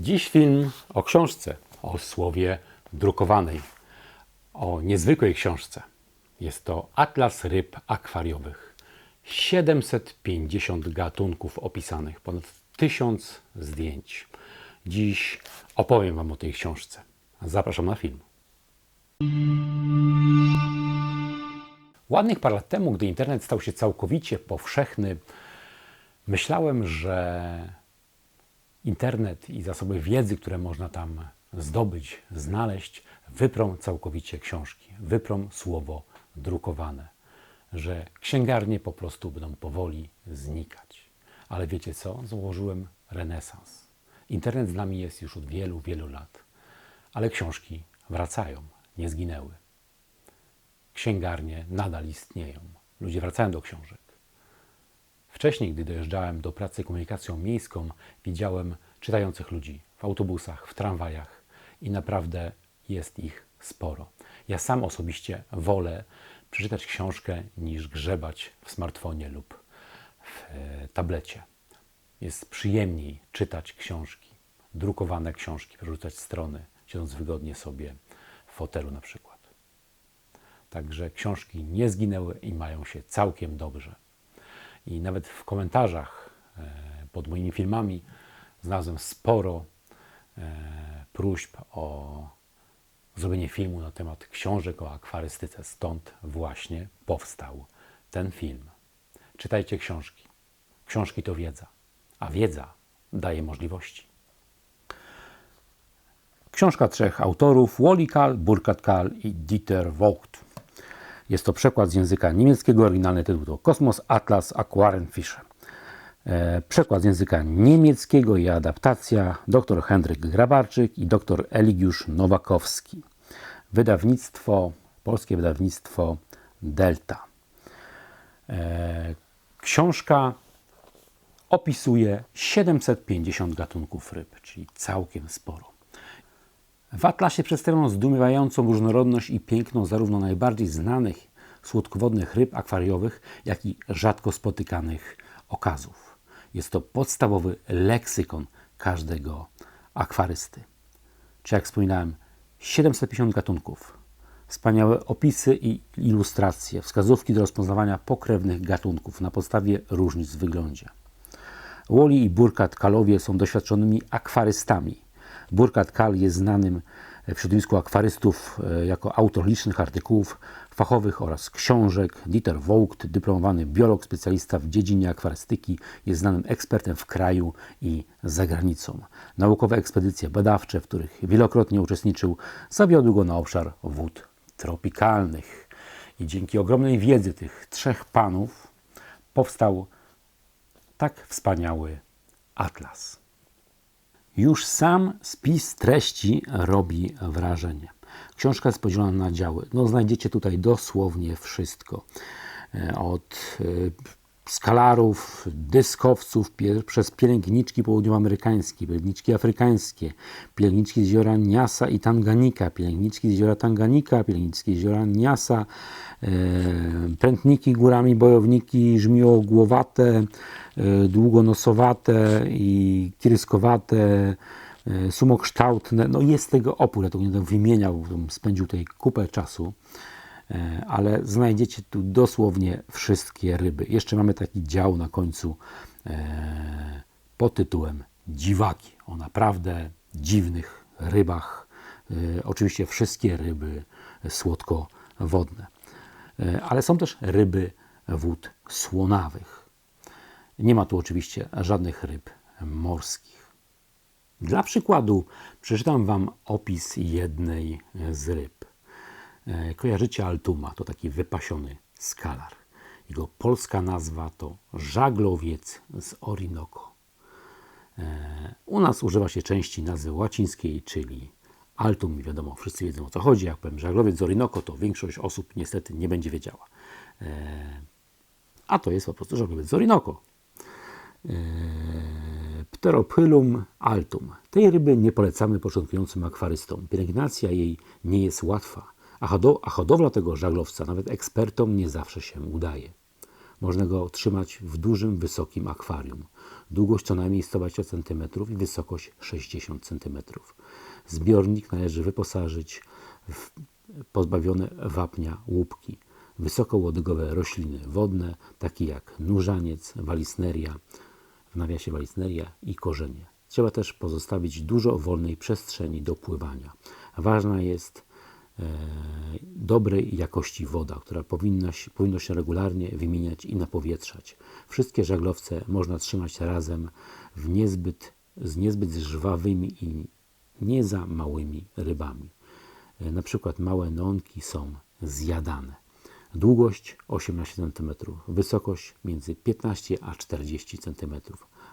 Dziś film o książce, o słowie drukowanej, o niezwykłej książce. Jest to Atlas ryb akwariowych. 750 gatunków opisanych, ponad 1000 zdjęć. Dziś opowiem Wam o tej książce. Zapraszam na film. Ładnych parę lat temu, gdy internet stał się całkowicie powszechny, myślałem, że internet i zasoby wiedzy, które można tam zdobyć, znaleźć, wyprą całkowicie książki, wyprą słowo drukowane, że księgarnie po prostu będą powoli znikać. Ale wiecie co? Założyłem renesans. Internet z nami jest już od wielu, wielu lat, ale książki wracają, nie zginęły. Księgarnie nadal istnieją. Ludzie wracają do książek. Wcześniej, gdy dojeżdżałem do pracy komunikacją miejską, widziałem czytających ludzi w autobusach, w tramwajach i naprawdę jest ich sporo. Ja sam osobiście wolę przeczytać książkę niż grzebać w smartfonie lub w e, tablecie. Jest przyjemniej czytać książki, drukowane książki, przerzucać strony, siedząc wygodnie sobie w fotelu na przykład. Także książki nie zginęły i mają się całkiem dobrze. I nawet w komentarzach e, pod moimi filmami znalazłem sporo e, próśb o zrobienie filmu na temat książek o akwarystyce. Stąd właśnie powstał ten film. Czytajcie książki. Książki to wiedza, a wiedza daje możliwości. Książka trzech autorów: Wally Kahl, Burkhard Kahl i Dieter Vogt. Jest to przekład z języka niemieckiego. Oryginalny tytuł to Kosmos Atlas Aquarienfische. E, Przekład z języka niemieckiego i adaptacja dr Henryk Grabarczyk i dr Eligiusz Nowakowski. Wydawnictwo, polskie wydawnictwo Delta. E, Książka opisuje 750 gatunków ryb, czyli całkiem sporo. W Atlasie przedstawiono zdumiewającą różnorodność i piękno zarówno najbardziej znanych słodkowodnych ryb akwariowych, jak i rzadko spotykanych okazów. Jest to podstawowy leksykon każdego akwarysty. Czy jak wspominałem, 750 gatunków, wspaniałe opisy i ilustracje, wskazówki do rozpoznawania pokrewnych gatunków na podstawie różnic w wyglądzie. Wally i Burkhard Kalowie są doświadczonymi akwarystami. Burkhard Kal jest znanym w środowisku akwarystów e, jako autor licznych artykułów fachowych oraz książek. Dieter Vogt, dyplomowany biolog, specjalista w dziedzinie akwarystyki, jest znanym ekspertem w kraju i za granicą. Naukowe ekspedycje badawcze, w których wielokrotnie uczestniczył, zawiodły go na obszar wód tropikalnych. I dzięki ogromnej wiedzy tych trzech panów powstał tak wspaniały atlas. Już sam spis treści robi wrażenie. Książka jest podzielona na działy. No, znajdziecie tutaj dosłownie wszystko. E, Od e, skalarów, dyskowców, przez pielęgniczki południowoamerykańskie, pielęgniczki afrykańskie, pielęgniczki z jeziora Niasa i Tanganika, pielęgniczki z jeziora Tanganika, pielęgniczki z jeziora Niasa, e, prętniki górami, bojowniki żmiłogłowate, e, długonosowate i kiryskowate, sumokształtne. No jest tego opór, ja tego nie będę wymieniał, spędził tutaj kupę czasu. E, ale znajdziecie tu dosłownie wszystkie ryby. Jeszcze mamy taki dział na końcu e, pod tytułem Dziwaki, o naprawdę dziwnych rybach. E, oczywiście wszystkie ryby słodkowodne, E, ale są też ryby wód słonawych. Nie ma tu oczywiście żadnych ryb morskich. Dla przykładu przeczytam Wam opis jednej z ryb. E, Kojarzycie Altuma, to taki wypasiony skalar. Jego polska nazwa to żaglowiec z Orinoco. E, U nas używa się części nazwy łacińskiej, czyli Altum, wiadomo, wszyscy wiedzą o co chodzi. Jak powiem żaglowiec z Orinoco, to większość osób niestety nie będzie wiedziała. E, A to jest po prostu żaglowiec z Orinoco. Pteropylum altum. Tej ryby nie polecamy początkującym akwarystom. Pielęgnacja jej nie jest łatwa, a, hodo- a hodowla tego żaglowca nawet ekspertom nie zawsze się udaje. Można go trzymać w dużym, wysokim akwarium. długość co najmniej 120 cm i wysokość 60 cm. Zbiornik należy wyposażyć w pozbawione wapnia łupki, wysokołodygowe rośliny wodne, takie jak nurzaniec, walisneria, w nawiasie walisneria i korzenie. Trzeba też pozostawić dużo wolnej przestrzeni do pływania. Ważna jest e, dobrej jakości woda, która powinna się, powinno się regularnie wymieniać i napowietrzać. Wszystkie żaglowce można trzymać razem w niezbyt, z niezbyt żwawymi i nie za małymi rybami. E, na przykład małe nonki są zjadane. Długość 18 cm, wysokość między 15 a 40 cm.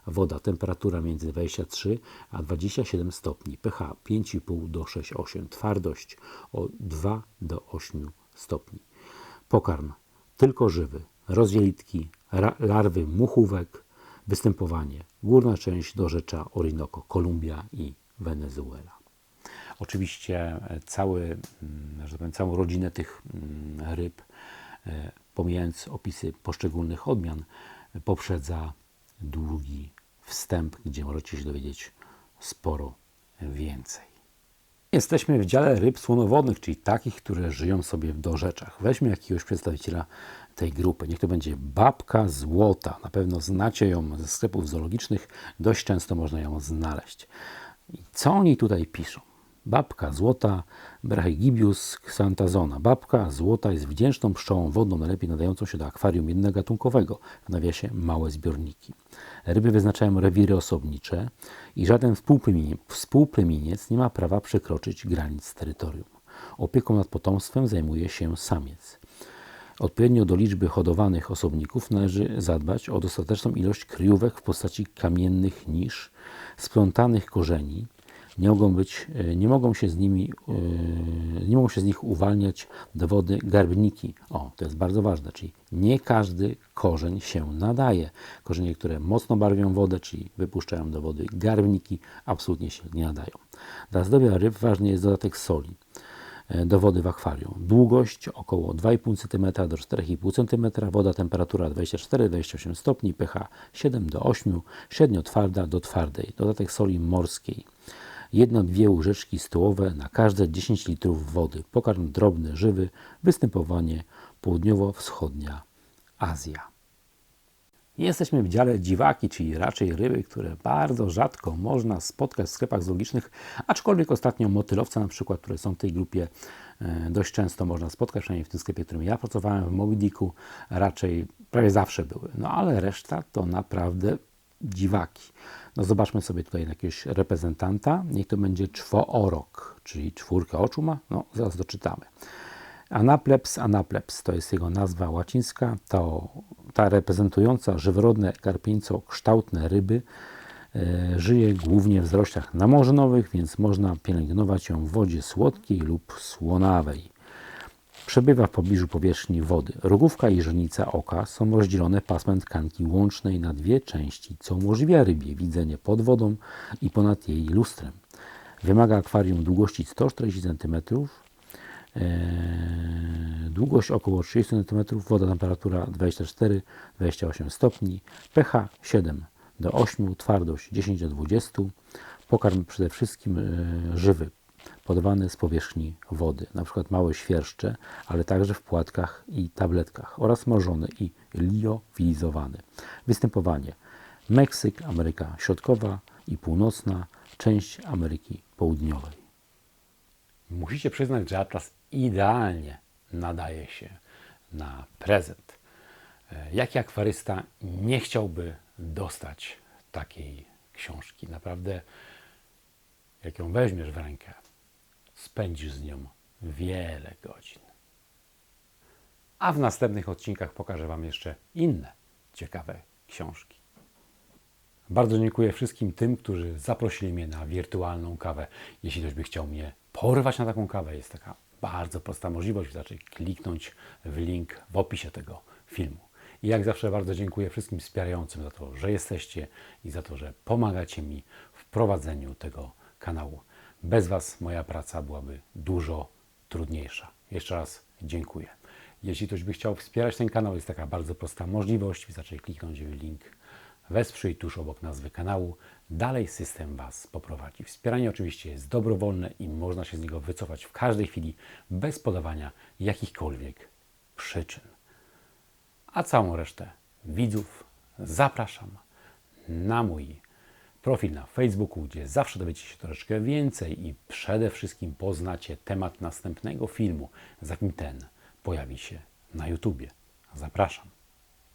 Woda, temperatura między 23 a 27 stopni, pH 5,5 do 6,8, twardość od 2 do 8 stopni. Pokarm tylko żywy, rozdzielitki, larwy muchówek, występowanie, górna część dorzecza Orinoco, Kolumbia i Wenezuela. Oczywiście cały, mm, że powiem, całą rodzinę tych mm, ryb, e, pomijając opisy poszczególnych odmian, poprzedza długi wstęp, gdzie możecie się dowiedzieć sporo więcej. Jesteśmy w dziale ryb słonowodnych, czyli takich, które żyją sobie w dorzeczach. Weźmy jakiegoś przedstawiciela tej grupy. Niech to będzie babka złota. Na pewno znacie ją ze sklepów zoologicznych. Dość często można ją znaleźć. I co oni tutaj piszą? Babka złota Brachygibius xanthazona. Babka złota jest wdzięczną pszczołą wodną, najlepiej nadającą się do akwarium jednogatunkowego, w nawiasie małe zbiorniki. Ryby wyznaczają rewiry osobnicze i żaden współplemieniec nie ma prawa przekroczyć granic terytorium. Opieką nad potomstwem zajmuje się samiec. Odpowiednio do liczby hodowanych osobników należy zadbać o dostateczną ilość kryjówek w postaci kamiennych nisz, splątanych korzeni, nie mogą, być, nie mogą się z nimi, e, nie mogą się z nich uwalniać do wody garbniki. O, to jest bardzo ważne, czyli nie każdy korzeń się nadaje. Korzenie, które mocno barwią wodę, czyli wypuszczają do wody garbniki, absolutnie się nie nadają. Dla zdrowia ryb ważny jest dodatek soli e, do wody w akwarium. Długość około 2,5 cm do 4,5 cm, woda temperatura 24-28 stopni, pH 7 do 8, średnio twarda do twardej. Dodatek soli morskiej jedno-dwie łyżeczki stołowe na każde 10 litrów wody. Pokarm drobny, żywy, występowanie południowo-wschodnia Azja. Jesteśmy w dziale dziwaki, czyli raczej ryby, które bardzo rzadko można spotkać w sklepach zoologicznych, aczkolwiek ostatnio motylowce na przykład, które są w tej grupie e, dość często można spotkać, przynajmniej w tym sklepie, w którym ja pracowałem, w Moby raczej prawie zawsze były. No ale reszta to naprawdę dziwaki. No zobaczmy sobie tutaj jakiegoś reprezentanta. Niech to będzie czwoorok, czyli czwórka oczu ma. No zaraz doczytamy. Anapleps anapleps to jest jego nazwa łacińska. To, ta reprezentująca żyworodne karpieńco-kształtne ryby e, żyje głównie w zroślach namorzynowych, więc można pielęgnować ją w wodzie słodkiej lub słonawej. Przebywa w pobliżu powierzchni wody. Rogówka i żonica oka są rozdzielone pasmem tkanki łącznej na dwie części, co umożliwia rybie widzenie pod wodą i ponad jej lustrem. Wymaga akwarium długości 140 cm, e, długość około 30 cm, woda temperatura 24-28 stopni, pH 7 do 8, twardość 10 do 20, pokarm przede wszystkim e, żywy, podawany z powierzchni wody, np. małe świerszcze, ale także w płatkach i tabletkach oraz mrożony i liofilizowany. Występowanie Meksyk, Ameryka Środkowa i Północna, część Ameryki Południowej. Musicie przyznać, że atlas idealnie nadaje się na prezent. Jaki akwarysta nie chciałby dostać takiej książki? Naprawdę, jak ją weźmiesz w rękę, spędzisz z nią wiele godzin. A w następnych odcinkach pokażę Wam jeszcze inne ciekawe książki. Bardzo dziękuję wszystkim tym, którzy zaprosili mnie na wirtualną kawę. Jeśli ktoś by chciał mnie porwać na taką kawę, jest taka bardzo prosta możliwość. Wystarczy kliknąć w link w opisie tego filmu. I jak zawsze bardzo dziękuję wszystkim wspierającym za to, że jesteście i za to, że pomagacie mi w prowadzeniu tego kanału. Bez Was moja praca byłaby dużo trudniejsza. Jeszcze raz dziękuję. Jeśli ktoś by chciał wspierać ten kanał, jest taka bardzo prosta możliwość. Wystarczy kliknąć w link wesprzyj tuż obok nazwy kanału. Dalej system Was poprowadzi. Wspieranie oczywiście jest dobrowolne i można się z niego wycofać w każdej chwili bez podawania jakichkolwiek przyczyn. A całą resztę widzów zapraszam na mój profil na Facebooku, gdzie zawsze dowiecie się troszeczkę więcej i przede wszystkim poznacie temat następnego filmu, zanim ten pojawi się na YouTubie. Zapraszam.